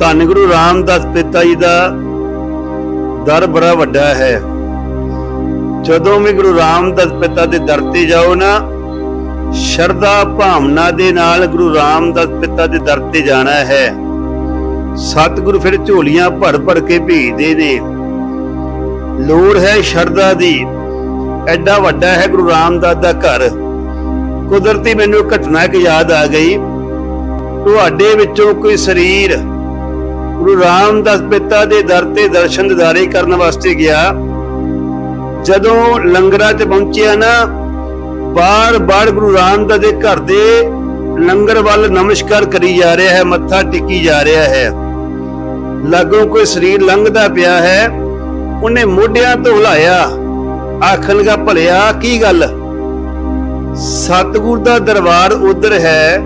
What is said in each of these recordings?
ਧੰਨ ਗੁਰੂ ਰਾਮਦਾਸ ਪਿਤਾ ਜੀ ਦਾ ਦਰ ਬੜਾ ਵੱਡਾ ਹੈ। ਜਦੋਂ ਵੀ ਗੁਰੂ ਰਾਮਦਾਸ ਪਿਤਾ ਦੇ ਦਰ ਤੇ ਜਾਓ ਨਾ, ਸ਼ਰਧਾ ਭਾਵਨਾ ਦੇ ਨਾਲ ਗੁਰੂ ਰਾਮਦਾਸ ਪਿਤਾ ਦੇ ਦਰ ਤੇ ਜਾਣਾ ਹੈ। ਸਤਿਗੁਰੂ ਫਿਰ ਝੋਲੀਆਂ ਭਰ ਭਰ ਕੇ ਭੇਜਦੇ ਨੇ। ਲੋੜ ਹੈ ਸ਼ਰਧਾ ਦੀ। ਐਡਾ ਵੱਡਾ ਹੈ ਗੁਰੂ ਰਾਮਦਾਸ ਦਾ ਘਰ। ਕੁਦਰਤੀ ਮੈਨੂੰ ਘਟਨਾ ਇੱਕ ਯਾਦ ਆ ਗਈ। ਤੁਹਾਡੇ ਵਿੱਚੋਂ ਕੋਈ ਸਰੀਰ ਗੁਰੂ ਰਾਮਦਾਸ ਪਿਤਾ ਦੇ ਦਰ ਤੇ ਦਰਸ਼ਨ ਦਿਦਾਰੇ ਕਰਨ ਵਾਸਤੇ ਗਿਆ। ਜਦੋਂ ਲੰਗਰਾਂ 'ਚ ਪਹੁੰਚਿਆ ਨਾ, ਬਾਰ-ਬਾਰ ਗੁਰੂ ਰਾਮਦਾਸ ਦੇ ਘਰ ਦੇ ਲੰਗਰ ਵੱਲ ਨਮਸਕਾਰ ਕਰੀ ਜਾ ਰਿਹਾ ਹੈ, ਮੱਥਾ ਟੇਕੀ ਜਾ ਰਿਹਾ ਹੈ। ਲਾਗੋਂ ਕੋਈ ਸਰੀਰ ਲੰਘਦਾ ਪਿਆ ਹੈ, ਉਹਨੇ ਮੋਢਿਆਂ ਤੋਂ ਹਿਲਾਇਆ। ਆਖਣ ਲਗਾ, ਭਲਿਆ, ਕੀ ਗੱਲ? ਸਤਿਗੁਰ ਦਾ ਦਰਬਾਰ ਉਧਰ ਹੈ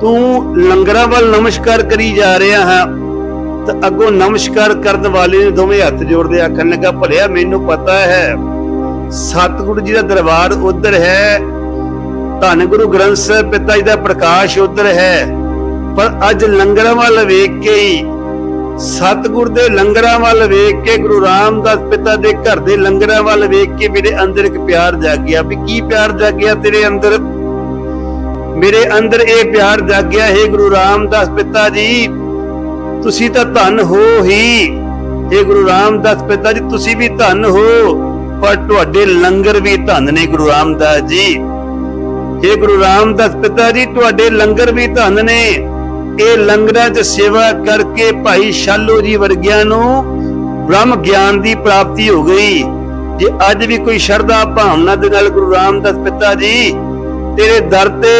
ਤੂੰ ਲੰਗਰਾਂ ਵੱਲ ਨਮਸਕਾਰ ਕਰੀ ਜਾ ਰਿਹਾ ਹਾਂ। ਤਾਂ ਅੱਗੋਂ ਨਮਸਕਾਰ ਕਰਨ ਵਾਲੇ ਨੇ ਦੋਵੇਂ ਹੱਥ ਜੋੜਦੇ ਆਖਣ ਲੱਗਾ, ਭਲਿਆ, ਮੈਨੂੰ ਪਤਾ ਹੈ, ਸਤਿਗੁਰੂ ਜੀ ਦਾ ਦਰਬਾਰ ਉਧਰ ਹੈ। ਧੰਨ ਗੁਰੂ ਗ੍ਰੰਥ ਸਾਹਿਬ ਪਿਤਾ ਜੀ ਦਾ ਪ੍ਰਕਾਸ਼ ਉਧਰ ਹੈ। ਪਰ ਅੱਜ ਲੰਗਰਾਂ ਵੱਲ ਵੇਖ ਕੇ ਹੀ, ਸਤਿਗੁਰ ਦੇ ਲੰਗਰਾਂ ਵੱਲ ਵੇਖ ਕੇ, ਗੁਰੂ ਰਾਮਦਾਸ ਪਿਤਾ ਦੇ ਘਰ ਦੇ ਲੰਗਰਾਂ ਵੱਲ ਵੇਖ ਕੇ ਮੇਰੇ ਅੰਦਰ ਇੱਕ ਪਿਆਰ ਜਾਗਿਆ। ਵੀ ਕੀ ਪਿਆਰ ਜਾਗਿਆ ਤੇਰੇ ਅੰਦਰ? ਮੇਰੇ ਅੰਦਰ ਇਹ ਪਿਆਰ ਜਾਗਿਆ, ਹੈ ਗੁਰੂ ਰਾਮਦਾਸ ਪਿਤਾ ਜੀ, ਤੁਸੀਂ ਤਾਂ ਧੰਨ ਹੋ ਹੀ। ਇਹ ਗੁਰੂ ਰਾਮਦਾਸ ਪਿਤਾ ਜੀ, ਤੁਸੀਂ ਵੀ ਧੰਨ ਹੋ, ਪਰ ਤੁਹਾਡੇ ਲੰਗਰ ਵੀ ਧੰਨ ਨੇ ਗੁਰੂ ਰਾਮਦਾਸ ਜੀ। ਇਹ ਗੁਰੂ ਰਾਮਦਾਸ ਪਿਤਾ ਜੀ, ਤੁਹਾਡੇ ਲੰਗਰ ਵੀ ਧੰਨ ਨੇ। ਇਹ ਲੰਗਰਾਂ 'ਚ ਸੇਵਾ ਕਰਕੇ ਭਾਈ ਸ਼ਾਲੋ ਜੀ ਵਰਗਿਆਂ ਨੂੰ ਬ੍ਰਹਮ ਗਿਆਨ ਦੀ ਪ੍ਰਾਪਤੀ ਹੋ ਗਈ। ਜੇ ਅੱਜ ਵੀ ਕੋਈ ਸ਼ਰਧਾ ਭਾਵਨਾ ਦੇ ਨਾਲ ਗੁਰੂ ਰਾਮਦਾਸ ਪਿਤਾ ਜੀ, ਤੇਰੇ ਦਰ ਤੇ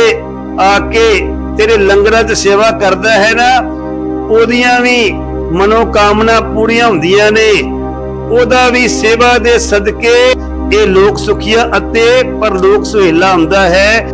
ਆ ਕੇ ਤੇਰੇ ਲੰਗਰਾਂ 'ਚ ਸੇਵਾ ਕਰਦਾ ਹੈ ਨਾ, ਉਹਦੀਆਂ ਵੀ ਮਨੋਕਾਮਨਾ ਪੂਰੀਆਂ ਹੁੰਦੀਆਂ ਨੇ। ਉਹਦਾ ਵੀ ਸੇਵਾ ਦੇ ਸਦਕੇ ਇਹ ਲੋਕ ਸੁਖੀਆ ਅਤੇ ਪਰਲੋਕ ਸੁਹੇਲਾ ਹੁੰਦਾ ਹੈ।